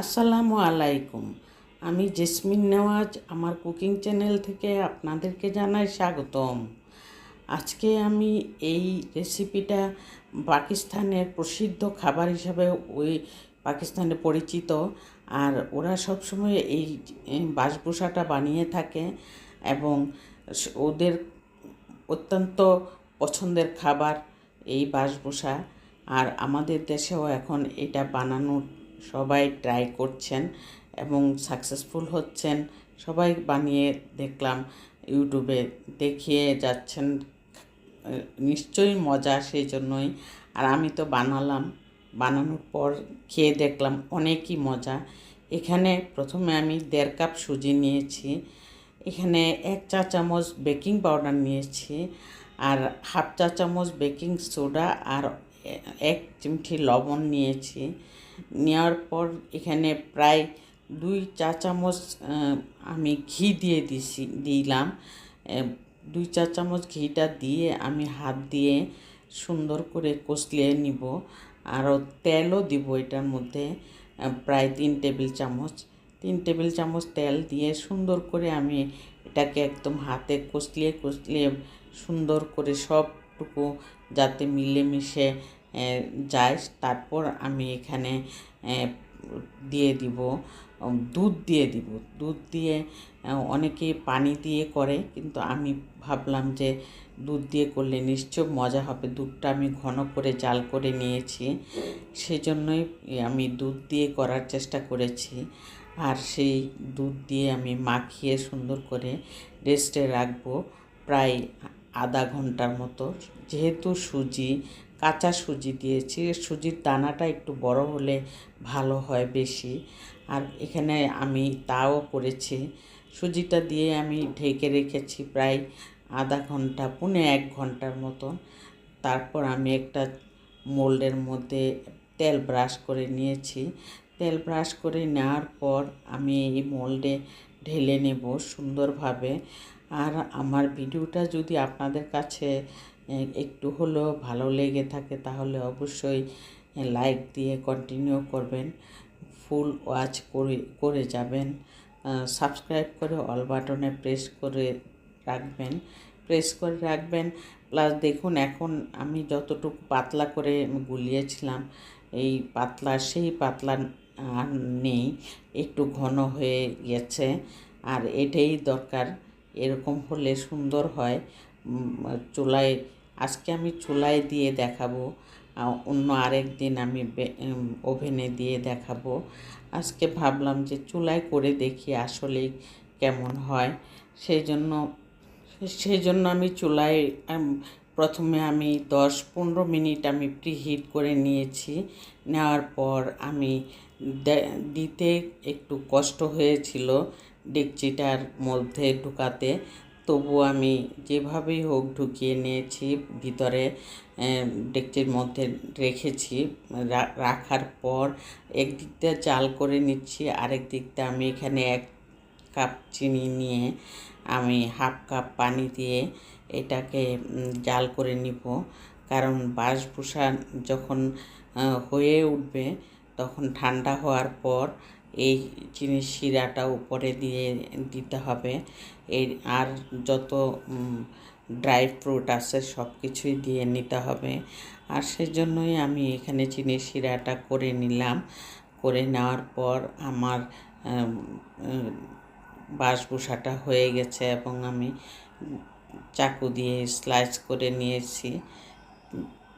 আসসালামু আলাইকুম। আমি জেসমিন নেওয়াজ, আমার কুকিং চ্যানেল থেকে আপনাদেরকে জানাই স্বাগতম। আজকে আমি এই রেসিপিটা পাকিস্তানের প্রসিদ্ধ খাবার হিসাবে ওই পাকিস্তানে পরিচিত। আর ওরা সবসময় এই বাসভূষাটা বানিয়ে থাকে এবং ওদের অত্যন্ত পছন্দের খাবার এই বাসভূষা। আর আমাদের দেশেও এখন এটা বানানোর সবাই ট্রাই করছেন এবং সাকসেসফুল হচ্ছেন। সবাই বানিয়ে দেখলাম ইউটিউবে দেখিয়ে যাচ্ছেন। নিশ্চয়ই মজা সেই জন্যই। আর আমি তো বানালাম, বানানোর পর খেয়ে দেখলাম অনেকই মজা। এখানে প্রথমে আমি দেড় কাপ সুজি নিয়েছি, এখানে এক চা চামচ বেকিং পাউডার নিয়েছি, আর হাফ চা চামচ বেকিং সোডা আর এক চিমটি লবণ নিয়েছি। নেওয়ার পর এখানে প্রায় দুই চা চামচ আমি ঘি দিয়ে দিছি, দিলাম। দুই চা চামচ ঘিটা দিয়ে আমি হাত দিয়ে সুন্দর করে কষলিয়ে নিব। আরও তেলও দিব এটার মধ্যে প্রায় তিন টেবিল চামচ। তিন টেবিল চামচ তেল দিয়ে সুন্দর করে আমি এটাকে একদম হাতে কষলিয়ে কষলিয়ে সুন্দর করে সবটুকু যাতে মিলেমিশে যায় তারপর আমি এখানে দিয়ে দিব দুধ দিয়ে দিব। দুধ দিয়ে আহ, অনেকেই পানি দিয়ে করে কিন্তু আমি ভাবলাম যে দুধ দিয়ে করলে নিশ্চয় মজা হবে। দুধটা আমি ঘন করে জাল করে নিয়েছি সেজন্যই আমি দুধ দিয়ে করার চেষ্টা করেছি। আর সেই দুধ দিয়ে আমি মাখিয়ে সুন্দর করে রেস্টে রাখব প্রায় আধা ঘণ্টার মতো। যেহেতু সুজি কাঁচা সুজি দিয়েছি। সুজির দানাটা একটু বড় হলে ভালো হয় বেশি। আর এখানে আমি তাও করেছি। সুজিটা দিয়ে আমি ঢেকে রেখেছি প্রায় আধা ঘণ্টা, পুনে এক ঘণ্টার মতন। তারপর আমি একটা মোল্ডের মধ্যে তেল ব্রাশ করে নিয়েছি। তেল ব্রাশ করে নেওয়ার পর আমি এই মোল্ডে ঢেলে নেব সুন্দরভাবে। আর আমার ভিডিওটা যদি আপনাদের কাছে একটু হলেও ভালো লেগে থাকে, তাহলে অবশ্যই লাইক দিয়ে কন্টিনিউ করবেন। ফুল ওয়াচ করে করে যাবেন। সাবস্ক্রাইব করে অল বাটনে প্রেস করে রাখবেন। প্রেস করে রাখবেন প্লাস দেখুন এখন আমি যতটুকু পাতলা করে গুলিয়েছিলাম, এই পাতলা, সেই পাতলা আর নেই, একটু ঘন হয়ে গেছে। আর এটাই দরকার, এরকম হলে সুন্দর হয়। চুলায়, আজকে আমি চুলায় দিয়ে দেখাবো। অন্য আরেক দিন আমি ওভেনে দিয়ে দেখাবো। আজকে ভাবলাম যে চুলায় করে দেখি আসলেই কেমন হয়। সেই জন্য সেই জন্য আমি চুলায় প্রথমে আমি দশ পনেরো মিনিট আমি প্রিহিট করে নিয়েছি। নেওয়ার পর আমি দিতে একটু কষ্ট হয়েছিল ডেকচিটার মধ্যে ঢুকাতে। তবু আমি যেভাবেই হোক ঢুকিয়ে নিয়েছি, ভিতরে ডেকচির মধ্যে রেখেছি রাখার পর একদিক দিয়ে জাল করে নিচ্ছি আরেক দিক দিয়ে আমি এখানে এক কাপ চিনি নিয়ে আমি হাফ কাপ পানি দিয়ে এটাকে জাল করে নিব। কারণ বাঁশভূষা যখন হয়ে উঠবে, তখন ঠান্ডা হওয়ার পর এই চিনির শিরাটা উপরে দিয়ে দিতে হবে। এই আর যত ড্রাই ফ্রুট আছে সব কিছুই দিয়ে নিতে হবে। আর সেজন্যই আমি এখানে চিনির শিরাটা করে নিলাম। করে নেওয়ার পর আমার আম, বাঁশভূষাটা হয়ে গেছে এবং আমি চাকু দিয়ে স্লাইস করে নিয়েছি।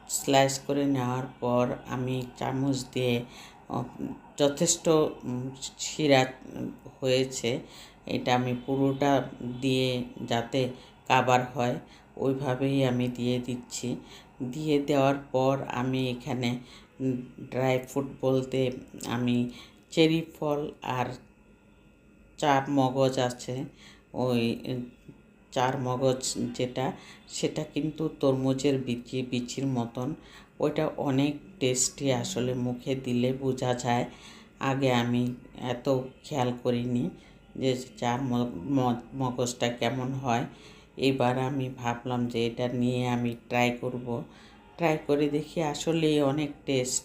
স্লাইস করে নেওয়ার পর আমি চামচ দিয়ে যথেষ্ট শিরা হয়েছে। এটা আমি পুরোটা দিয়ে যাতে কাবার হয়, ওইভাবেই আমি দিয়ে দিচ্ছি। দিয়ে দেওয়ার পর আমি এখানে ড্রাই ফ্রুট বলতে আমি চেরি ফল আর চার মগজ আছে। ওই চার মগজ যেটা, সেটা কিন্তু তরমুজের বিচি, বিচির মতন। ওইটা অনেক টেস্টি আসলে মুখে দিলে বোঝা যায়। আগে আমি এত খেয়াল করিনি যে চার মগজটা কেমন হয়। এবার আমি ভাবলাম যে এটা নিয়ে আমি ট্রাই করব। ট্রাই করে দেখি আসলেই অনেক টেস্ট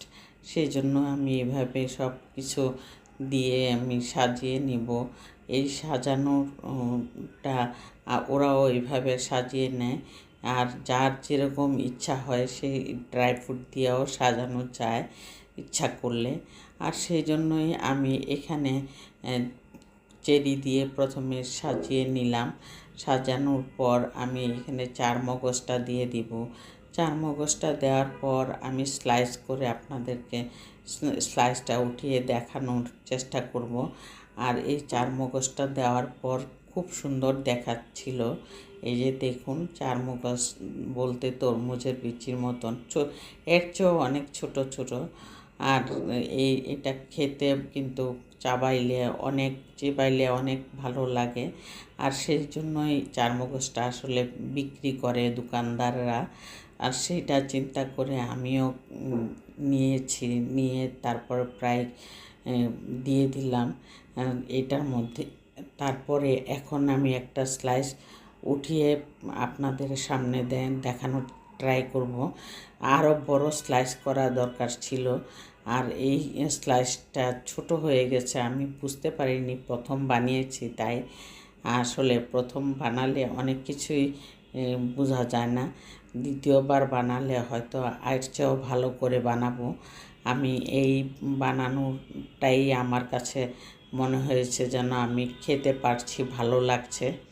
সেই জন্য আমি এভাবে সব কিছু দিয়ে আমি সাজিয়ে নিব। এই সাজানোটা ওরাও এইভাবে সাজিয়ে নেয়। আর যার যেরকম ইচ্ছা হয় সেই ড্রাই ফ্রুট দিয়েও সাজানো যায় ইচ্ছা করলে। আর সেই জন্যই আমি এখানে চেরি দিয়ে প্রথমে সাজিয়ে নিলাম। সাজানোর পর আমি এখানে চার মগজটা দিয়ে দিব। চার মগজটা দেওয়ার পর আমি স্লাইস করে আপনাদেরকে স্লাইসটা উঠিয়ে দেখানোর চেষ্টা করব। আর এই চার মগজটা দেওয়ার পর খুব সুন্দর দেখাচ্ছিল। এই যে দেখুন, চার বলতে তরমুজের বিচির মতন। এর চেয়েও অনেক ছোট ছোট। আর এই, এটা খেতে কিন্তু চাবাইলে অনেক, চিবাইলে অনেক ভালো লাগে। আর সেই জন্যই চারমগজটা আসলে বিক্রি করে দোকানদাররা। আর সেইটা চিন্তা করে আমিও নিয়েছি, নিয়ে তারপর প্রায় দিয়ে দিলাম। এটার মধ্যে তারপরে এখন আমি একটা স্লাইস উঠিয়ে আপনাদের সামনে দেন, দেখানোর ট্রাই করব। আরও বড় স্লাইস করা দরকার ছিল। আর এই স্লাইসটা ছোট হয়ে গেছে, আমি বুঝতে পারিনি প্রথম বানিয়েছি তাই। আসলে প্রথম বানালে অনেক কিছুই বোঝা যায় না। দ্বিতীয়বার বানালে হয়তো আর চেয়েও ভালো করে বানাবো। আমি এই বানানোটাই আমার কাছে মনে হয়েছে যেন আমি খেতে পারছি ভালো লাগছে।